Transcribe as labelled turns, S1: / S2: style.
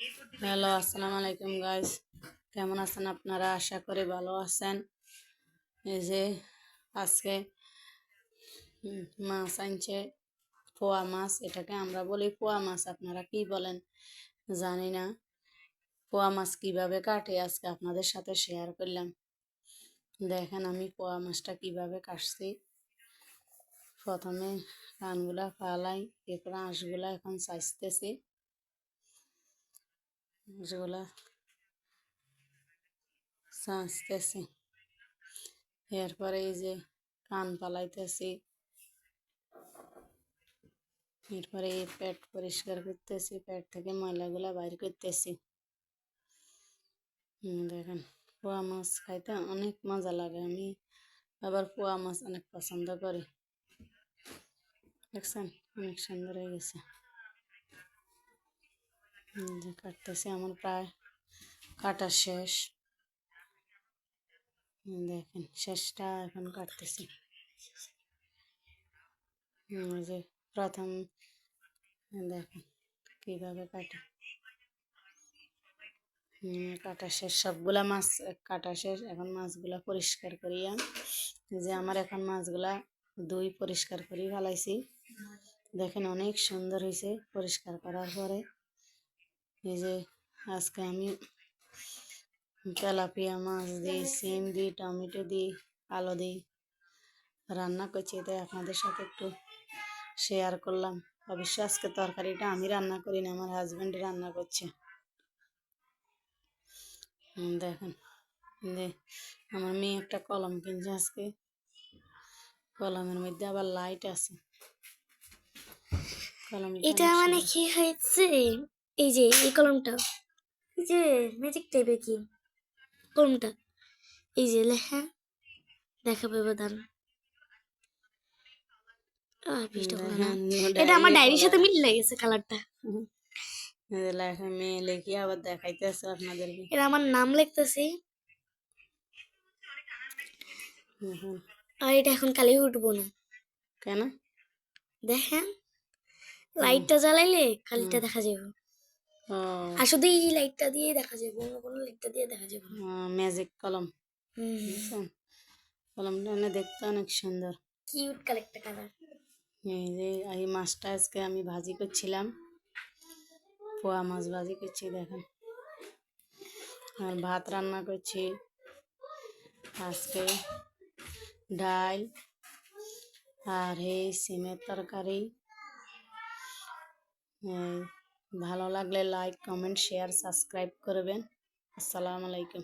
S1: Hello, আসসালামু আলাইকুম guys কেমন আছেন আপনারা? আশা করি ভালো আছেন। এই যে আজকে মাছ আনছে, পোয়া মাছ। এটাকে আমরা বলি পোয়া মাছ। আপনারা কি বলেন? জানি না। পোয়া মাছ কীভাবে কাটে? আজকে আপনাদের সাথে শেয়ার করলাম। দেখেন আমি পোয়া মাছটা কীভাবে কাটছি। প্রথমে কানগুলা ফালাই, এরপরে আঁশগুলা এখন চাইতেছি আঁশগুলা চাঁচতেছি এরপরে এই যে কান পালাইতেছি এরপরে এই পেট পরিষ্কার করতেছি পেট থেকে ময়লাগুলা বাইর করতেছি দেখেন পোয়া মাছ খাইতে অনেক মজা লাগে আমি আবার পোয়া মাছ অনেক পছন্দ করি দেখছেন অনেক সুন্দর হয়ে গেছে কাটতেছি, আমার প্রায় কাটা শেষ। দেখেন, শেষটা এখন কাটতেছি। যে প্রথম দেখেন কীভাবে কাটে। কাটা শেষ। সবগুলা মাছ, কাটা শেষ। এখন মাছগুলা পরিষ্কার করিয়া যে আমার এখন মাছগুলা দুই পরিষ্কার করি, ফেলাইছি। দেখেন অনেক সুন্দর হয়েছে পরিষ্কার করার পরে। এই যে আজকে আমি তেলাপিয়া মাছ দিই সিম দিই টমেটো দিই আলু দিই। রান্না করছি তাই আপনাদের সাথে একটু শেয়ার করলাম। অবশ্য আজকে তরকারিটা আমি রান্না করি না আমার হাজব্যান্ড রান্না করছে। দেখেন আমার মেয়ে একটা কলম কিনছে আজকে। কলমের মধ্যে আবার লাইট আছে। কলম
S2: এটা মানে কি হয়েছে? এই যে এই কলমটা। এই যে ম্যাজিক টাইপের কি? কলমটা। এই যে লেখা দেখাবে বাদান আহ, পৃষ্ঠা খোলা না। এটা আমার ডায়েরির সাথে মিল লেগেছে কালারটা
S1: লেখা মেয়ে লেখি আবার দেখাইতেছে আপনাদেরকে?
S2: এটা আমার নাম লিখতেছি। আর এটা এখন কালি উঠবো না।
S1: কেন?
S2: দেখেন। লাইটটা জ্বালাইলে কালিটা। দেখা যাবে আর শুধু এই লাইটটা দিয়ে দেখা যাবে অন্য কোনো লাইটটা দিয়ে দেখা যাবে
S1: ম্যাজিক কলম।
S2: হুম
S1: কলমটা এনে দেখতে অনেক সুন্দর।
S2: কিউট কালেক্টটা কালার
S1: এই যে এই মাছটা আজকে আমি ভাজি করছিলাম। পোয়া মাছ ভাজি করছি দেখেন। আর ভাত রান্না করছি। আজকে ডাল আর এই সিমের তরকারি। এই ভালো লাগলে লাইক কমেন্ট শেয়ার সাবস্ক্রাইব করবেন। আসসালামু আলাইকুম।